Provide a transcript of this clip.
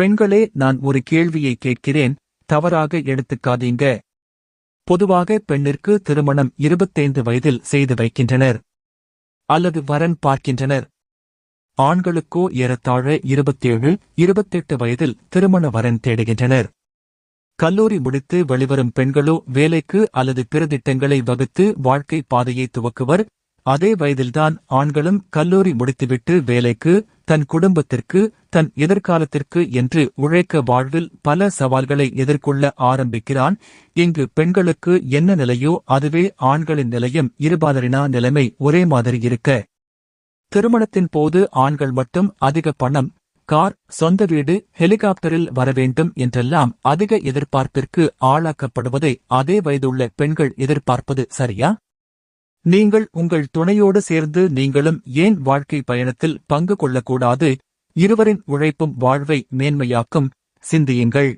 பெண்களே நான் ஒரு கேள்வியை கேட்கிறேன். தவறாக எடுத்துக்காதீங்க. பொதுவாக பெண்ணிற்கு திருமணம் இருபத்தைந்து வயதில் செய்து வைக்கின்றனர். அல்லது வரன் பார்க்கின்றனர். ஆண்களுக்கோ ஏறத்தாழ இருபத்தேழு இருபத்தெட்டு வயதில் திருமண வரன் தேடுகின்றனர். கல்லூரி முடித்து வெளிவரும் பெண்களோ வேலைக்கு அல்லது பிற திட்டங்களை வகுத்து வாழ்க்கை பாதையை துவக்குவர். அதே வயதில்தான் ஆண்களும் கல்லூரி முடித்துவிட்டு வேலைக்கு தன் குடும்பத்திற்கு தன் எதிர்காலத்திற்கு என்று உழைக்க வாழ்வில் பல சவால்களை எதிர்கொள்ள ஆரம்பிக்கிறான். இங்கு பெண்களுக்கு என்ன நிலையோ அதுவே ஆண்களின் நிலையும். இருபாதரினா நிலைமை ஒரே மாதிரி இருக்க. திருமணத்தின் போது ஆண்கள் மட்டும் அதிக பணம் கார் சொந்த வீடு ஹெலிகாப்டரில் வரவேண்டும் என்றெல்லாம் அதிக எதிர்பார்ப்பிற்கு ஆளாக்கப்படுவதை அதே வயதுள்ள பெண்கள் எதிர்பார்ப்பது சரியா? நீங்கள் உங்கள் துணையோடு சேர்ந்து நீங்களும் ஏன் வாழ்க்கை பயணத்தில் பங்கு கொள்ளக்கூடாது? இருவரின் உழைப்பும் வாழ்வை மேன்மையாக்கும். சிந்தியுங்கள்.